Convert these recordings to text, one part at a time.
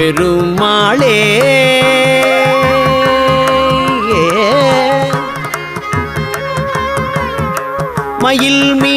பெருமாளே. மயில் மீ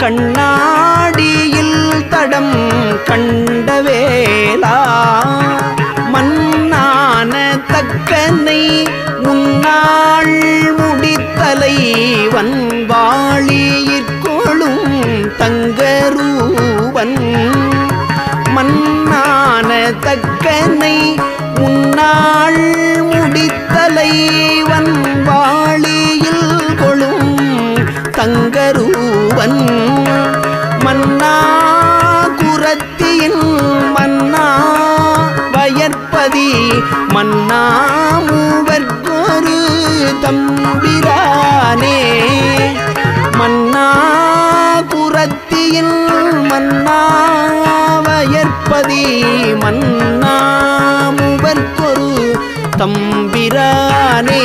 கண்ணாடியில் தடம் கண்டவேலா மண்ணான தக்கனை முன்னாள் முடித்தலை வன்வாளியிற்கொளும் தங்கரூவன். மண்ணான தக்கனை முன்னாள் மன்னாமுவர்க்கொரு தம்பிரானே. மன்னா குரத்தியின் மன்னாவயற்பதி மன்னாமுவர்க்கொரு தம்பிரானே.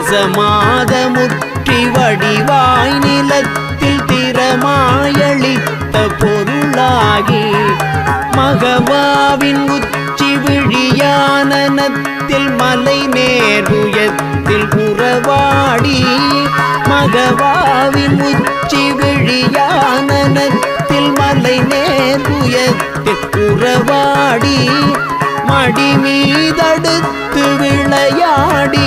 ரசமாத முற்றி வடிவாய் நிலத்தில் திறமாயளித்த பொருளாகி மகவாவின் உச்சி விழியானனத்தில் மலை நேருயத்தில் புறவாடி மகவாவின் உச்சி விழியானனத்தில் மலை நேருயத்தில் புறவாடி மடி மீதடுத்து விளையாடி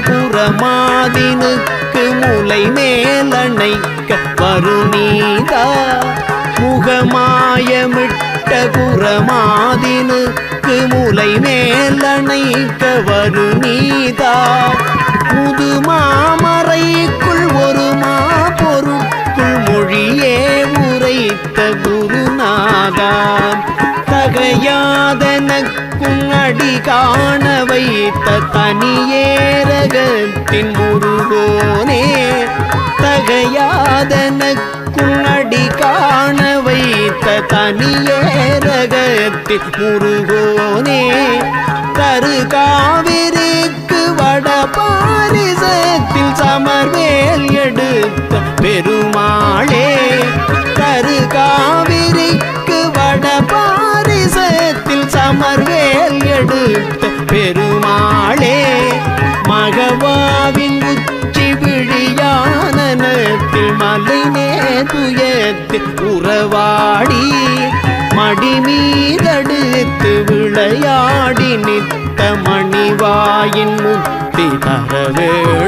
குரமாதினுக்கு முலை மேலணைக்க வருநீதா? முகமாயமிட்ட குரமாதினுக்கு முலை மேலணைக்க வருநீதா? முதுமாமறைக்குள் ஒரு மா பொருட்குள் மொழியே உரைத்த குருநாதா? தகையாதனக்கும் அடி காண வைத்த தனியேரகத்தின் முருகோனே தகையாதனக்கும் அடி காண வைத்த தனியேரகத்தின் முருகோனே தரு காவிரிக்கு வட உறவாடி மடி மீதடுத்து விளையாடி நித்த மணிவாயின் முத்தி தரவேள்.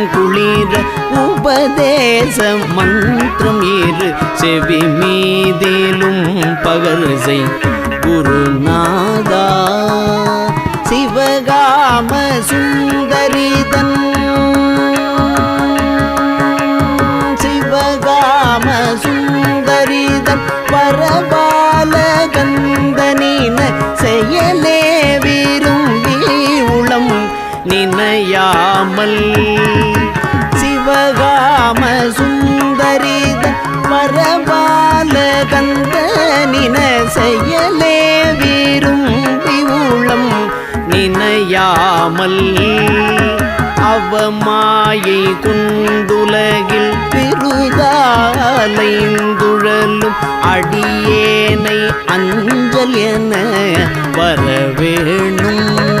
உபதேச மந்திரம் இரு செவி மீதிலும் பகர்சை குருநாதா சிவகாம சுந்தரிதன். சிவகாம சுந்தரிதன் பரபால கந்தனின செயலே விரும்பி உளம் நினையாமல் சிவகாம சுந்தரிதன் பரபால கந்தனின செயலே விரும்பி உளம் நினையாமல் அவமாயை குண்டுலகில் பெருதாலைந்துழலும் அடியேனை அஞ்சல் என வரவேணும்.